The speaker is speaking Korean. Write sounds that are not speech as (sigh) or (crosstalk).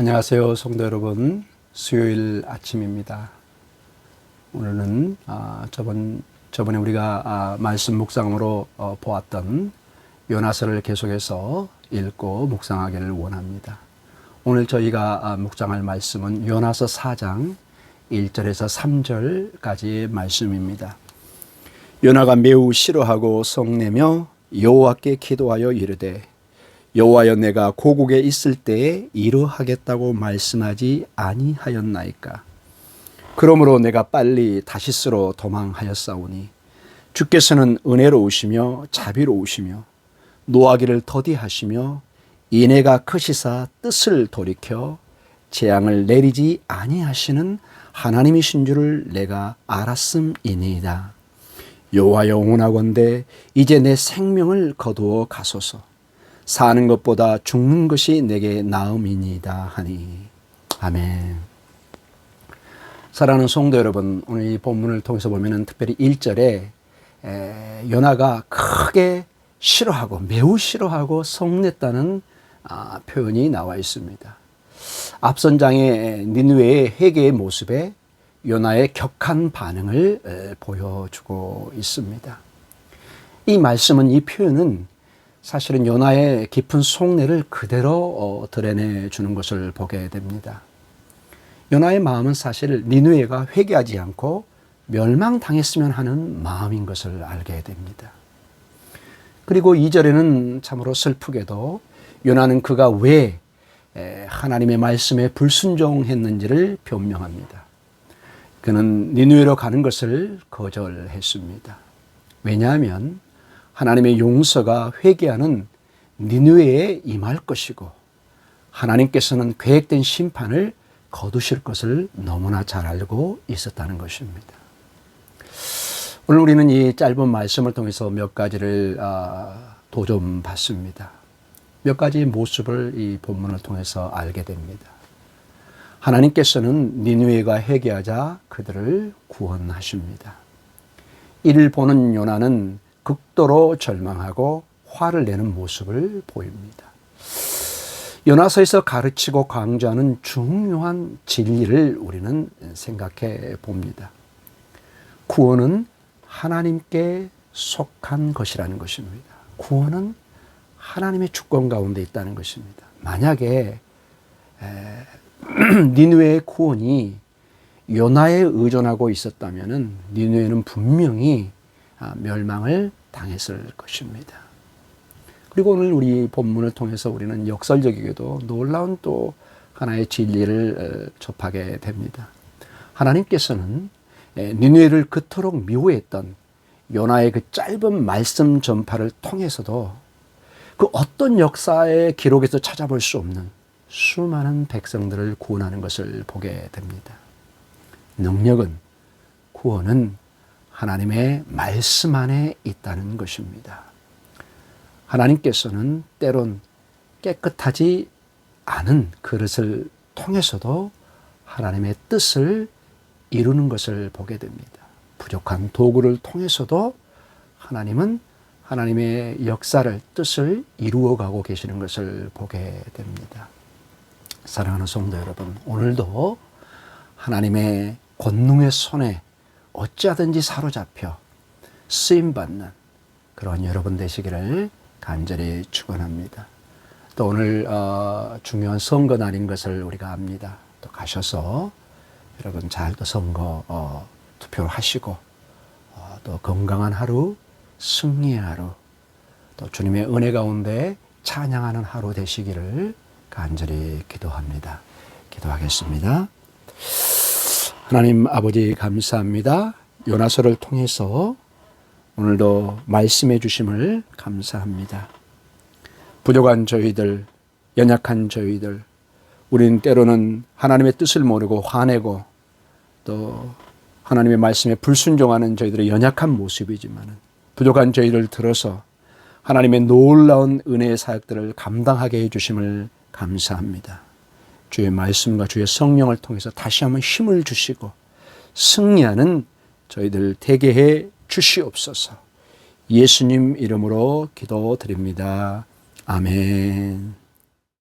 안녕하세요, 성도 여러분. 수요일 아침입니다. 오늘은 아, 저번 저번에 우리가 아, 말씀 묵상으로 어, 보았던 요나서를 계속해서 읽고 묵상하기를 원합니다. 오늘 저희가 아, 묵상할 말씀은 요나서 4장 1절에서 3절까지의 말씀입니다. 요나가 매우 싫어하고 성내며 여호와께 기도하여 이르되 여호와여 내가 고국에 있을 때에 이러하겠다고 말씀하지 아니하였나이까 그러므로 내가 빨리 다시스로 도망하였사오니 주께서는 은혜로우시며 자비로우시며 노하기를 더디하시며 인애가 크시사 뜻을 돌이켜 재앙을 내리지 아니하시는 하나님이신 줄을 내가 알았음이니이다. 여호와여 원하건대 이제 내 생명을 거두어 가소서. 사는 것보다 죽는 것이 내게 나음이니이다 하니. 아멘. 사랑하는 성도 여러분, 오늘 이 본문을 통해서 보면은 특별히 1절에 에, 요나가 크게 싫어하고 매우 싫어하고 성냈다는 아, 표현이 나와 있습니다. 앞선 장의 니누의 회개의 모습에 요나의 격한 반응을 에, 보여주고 있습니다. 이 말씀은 이 표현은 사실은 요나의 깊은 속내를 그대로 어, 드러내 주는 것을 보게 됩니다. 요나의 마음은 사실 니누에가 회개하지 않고 멸망당했으면 하는 마음인 것을 알게 됩니다. 그리고 2절에는 참으로 슬프게도 요나는 그가 왜 하나님의 말씀에 불순종했는지를 변명합니다. 그는 니누에로 가는 것을 거절했습니다. 왜냐하면 하나님의 용서가 회개하는 니누에에 임할 것이고 하나님께서는 계획된 심판을 거두실 것을 너무나 잘 알고 있었다는 것입니다. 오늘 우리는 이 짧은 말씀을 통해서 몇 가지를 아, 도좀 받습니다. 몇 가지 모습을 이 본문을 통해서 알게 됩니다. 하나님께서는 니누에가 회개하자 그들을 구원하십니다. 이를 보는 요나는 극도로 절망하고 화를 내는 모습을 보입니다. 연화서에서 가르치고 강조하는 중요한 진리를 우리는 생각해 봅니다. 구원은 하나님께 속한 것이라는 것입니다. 구원은 하나님의 주권 가운데 있다는 것입니다. 만약에 (clears throat) 니누의 구원이 요나에 의존하고 있었다면 니누에는 분명히 아, 멸망을 당했을 것입니다. 그리고 오늘 우리 본문을 통해서 우리는 역설적이게도 놀라운 또 하나의 진리를 접하게 됩니다. 하나님께서는 니누에를 그토록 미워했던 요나의 그 짧은 말씀 전파를 통해서도 그 어떤 역사의 기록에서 찾아볼 수 없는 수많은 백성들을 구원하는 것을 보게 됩니다. 능력은 구원은 하나님의 말씀 안에 있다는 것입니다. 하나님께서는 때론 깨끗하지 않은 그릇을 통해서도 하나님의 뜻을 이루는 것을 보게 됩니다. 부족한 도구를 통해서도 하나님은 하나님의 역사를 뜻을 이루어 가고 계시는 것을 보게 됩니다. 사랑하는 성도 여러분, 오늘도 하나님의 권능의 손에 어찌하든지 사로잡혀 쓰임 받는 그런 여러분 되시기를 간절히 축원합니다. 또 오늘 어, 중요한 선거 날인 것을 우리가 압니다. 또 가셔서 여러분 잘 또 선거 어, 투표하시고 어, 또 건강한 하루, 승리의 하루, 또 주님의 은혜 가운데 찬양하는 하루 되시기를 간절히 기도합니다. 기도하겠습니다. 하나님 아버지 감사합니다. 요나서를 통해서 오늘도 말씀해 주심을 감사합니다. 부족한 저희들, 연약한 저희들, 우리는 때로는 하나님의 뜻을 모르고 화내고 또 하나님의 말씀에 불순종하는 저희들의 연약한 모습이지만 부족한 저희를 들어서 하나님의 놀라운 은혜의 사역들을 감당하게 해주심을 감사합니다. 주의 말씀과 주의 성령을 통해서 다시 한번 힘을 주시고 승리하는 저희들 되게 해 주시옵소서. 예수님 이름으로 기도드립니다. 아멘.